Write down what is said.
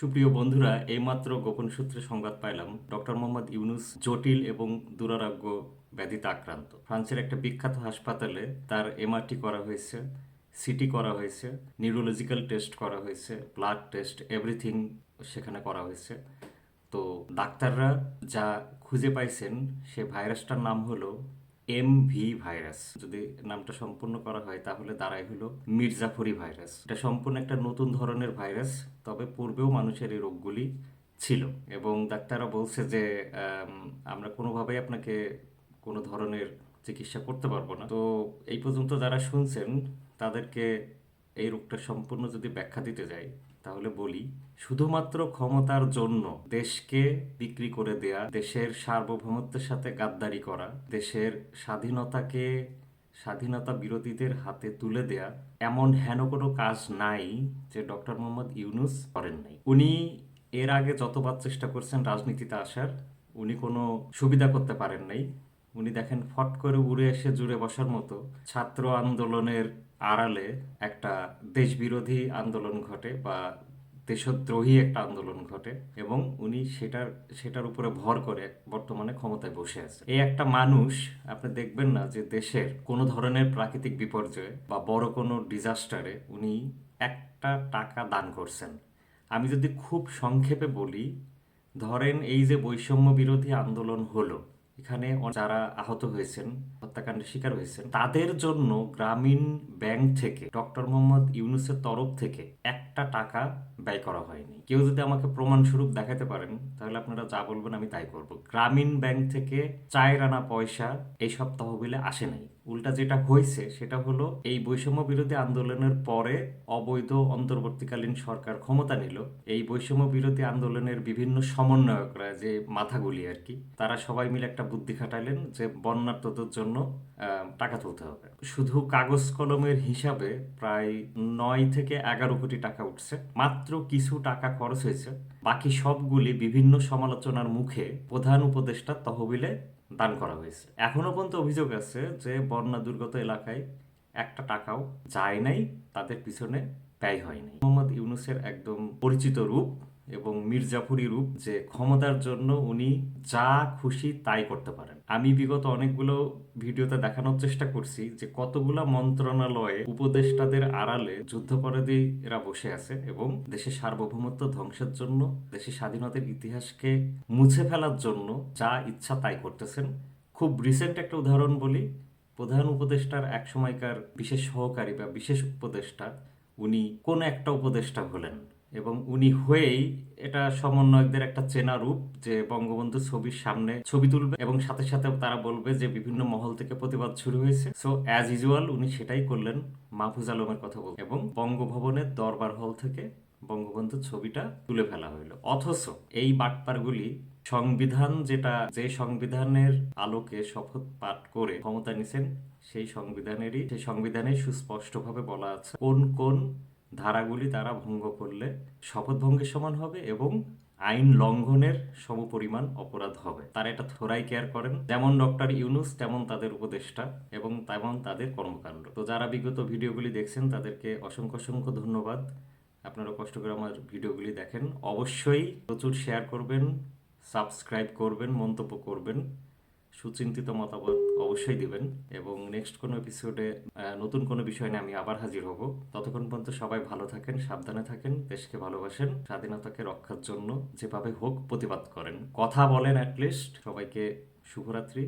সুপ্রিয় বন্ধুরা, এইমাত্র গোপন সূত্রে সংবাদ পাইলাম ডক্টর মোহাম্মদ ইউনুস জটিল এবং দুরারোগ্য ব্যাধিতে আক্রান্ত। ফ্রান্সের একটা বিখ্যাত হাসপাতালে তার এমআরটি করা হয়েছে সিটি করা হয়েছে নিউরোলজিক্যাল টেস্ট করা হয়েছে ব্লাড টেস্ট এভরিথিং সেখানে করা হয়েছে। তো ডাক্তাররা যা খুঁজে পাইছেন সে ভাইরাসটার নাম হলো এম ভি ভাইরাস যদি নামটা সম্পূর্ণ করা হয়, তাহলে দাঁড়ায় হলো মির্জাফরি ভাইরাস এটা সম্পূর্ণ একটা নতুন ধরনের ভাইরাস তবে পূর্বেও মানুষের এই রোগগুলি ছিল। এবং ডাক্তাররা বলছে যে আমরা কোনোভাবেই আপনাকে কোনো ধরনের চিকিৎসা করতে পারব না। তো এই পর্যন্ত যারা শুনছেন, তাদেরকে এই রোগটা সম্পূর্ণ যদি ব্যাখ্যা দিতে যাই তাহলে বলি, শুধুমাত্র ক্ষমতার জন্য দেশকে বিক্রি করে দেয়া, দেশের সার্বভৌমত্বের সাথে গাদ্দারি করা, দেশের স্বাধীনতাকে, স্বাধীনতা বিরোধীদের হাতে তুলে দেয়া, এমন হেন কোনো কাজ নাই যে ডক্টর মোহাম্মদ ইউনুস করেন নাই। উনি এর আগে যতবার চেষ্টা করছেন রাজনীতিতে আসার, উনি কোনো সুবিধা করতে পারেন নাই। উনি দেখেন ফট করে উড়ে এসে জুড়ে বসার মতো ছাত্র আন্দোলনের আড়ালে একটা দেশবিরোধী আন্দোলন ঘটে বা দেশদ্রোহী একটা আন্দোলন ঘটে এবং উনি সেটার সেটার উপরে ভর করে বর্তমানে ক্ষমতায় বসে আছে। এই একটা মানুষ, আপনি দেখবেন না যে দেশের কোনো ধরনের প্রাকৃতিক বিপর্যয়ে বা বড় কোনো ডিজাস্টারে উনি একটা টাকা দান করছেন। আমি যদি খুব সংক্ষেপে বলি, ধরেন এই যে বৈষম্য বিরোধী আন্দোলন হলো এখানে যারা আহত হয়েছেন, হত্যাকাণ্ডের শিকার হয়েছেন, তাদের জন্য গ্রামীণ ব্যাংক থেকে, ডক্টর মোহাম্মদ ইউনুসের তরফ থেকে একটা টাকা ব্যয় করা হয়নি। কেউ যদি আমাকে প্রমাণস্বরূপ দেখাতে পারেন, তাহলে আপনারা যা বলবেন আমি তাই করব। গ্রামীণ ব্যাংক থেকে চায়ের আনা পয়সা এইসব তহবিলে আসে নাই। উল্টা যেটা হয়েছে, সেটা হলো এই বৈষম্য বিরোধী আন্দোলনের পরে অবৈধ অন্তর্বর্তীকালীন সরকার ক্ষমতা নিল। এই বৈষম্য বিরোধী আন্দোলনের বিভিন্ন সমন্বয়করা যে মাথাগুলি আর কি, তারা সবাই মিলে একটা বুদ্ধি খাটালেন যে বন্যার্থদের জন্য টাকা তুলতে হবে। শুধু কাগজ কলমের হিসাবে প্রায় নয় থেকে এগারো কোটি টাকা উঠছে। মাত্র কিছু টাকা খরচ হয়েছে। বাকি সবগুলি বিভিন্ন সমালোচনার মুখে প্রধান উপদেষ্টা তহবিলে দান করা হয়েছে। এখনও পর্যন্ত অভিযোগ আছে যে বন্যা দুর্গত এলাকায় একটা টাকাও যায় নাই, তাদের পিছনে ব্যয় হয়নি মোহাম্মদ ইউনুসের একদম পরিচিত রূপ। এবং মির্জাফরি রূপ যে ক্ষমতার জন্য উনি যা খুশি তাই করতে পারেন। আমি বিগত অনেকগুলো ভিডিওতে দেখানোর চেষ্টা করছি যে কতগুলা মন্ত্রণালয়ে উপদেষ্টাদের আড়ালে যুদ্ধপরাধীরা বসে আছে এবং দেশের সার্বভৌমত্ব ধ্বংসের জন্য, দেশের স্বাধীনতার ইতিহাসকে মুছে ফেলার জন্য যা ইচ্ছা তাই করতেছেন। খুব রিসেন্ট একটা উদাহরণ বলি, প্রধান উপদেষ্টার এক সময়কার বিশেষ সহকারী বা বিশেষ উপদেষ্টা, উনি কোন একটা উপদেষ্টা হলেন। এবং উনি হয়েই এটা সমন্বয়কদের একটা চেনা রূপ যে বঙ্গবন্ধু ছবির সামনে ছবি তুলবে এবং সাথে সাথে তারা বলবে যে বিভিন্ন মহল থেকে প্রতিবাদ শুরু হয়েছে। সো অ্যাজ ইউজুয়াল উনি সেটাই করলেন মাহফুজ আলমের কথা বল এবং বঙ্গভবনের দরবার হল থেকে বঙ্গবন্ধুর ছবিটা তুলে ফেলা হইল। অথচ এই বাটপারগুলি সংবিধান যেটা, যে সংবিধানের আলোকে শপথ পাঠ করে ক্ষমতা নিছেন, সেই সংবিধানেরই, সেই সংবিধানে সুস্পষ্টভাবে বলা আছে কোন কোন ধারাগুলি তারা ভঙ্গ করলে শপথ ভঙ্গের সমান হবে এবং আইন লঙ্ঘনের সমপরিমাণ অপরাধ হবে। তারা এটা থোরাই কেয়ার করেন। যেমন ডক্টর ইউনুস, তেমন তাদের উপদেষ্টা এবং তেমন তাদের কর্মকাণ্ড। তো যারা বিগত ভিডিওগুলি দেখছেন, তাদেরকে অসংখ্য অসংখ্য ধন্যবাদ। আপনারা কষ্ট করে আমার ভিডিওগুলি দেখেন। অবশ্যই প্রচুর শেয়ার করবেন সাবস্ক্রাইব করবেন, মন্তব্য করবেন। সুচিন্তিত মতামত অবশ্যই দিবেন এবং নেক্সট কোনো এপিসোডে নতুন কোনো বিষয় নিয়ে আমি আবার হাজির হব। ততক্ষণ পর্যন্ত সবাই ভালো থাকেন, সাবধানে থাকেন, দেশকে ভালোবাসেন, স্বাধীনতাকে রক্ষার জন্য যেভাবে হোক প্রতিবাদ করেন। কথা বলেন অ্যাটলিস্ট সবাইকে শুভরাত্রি।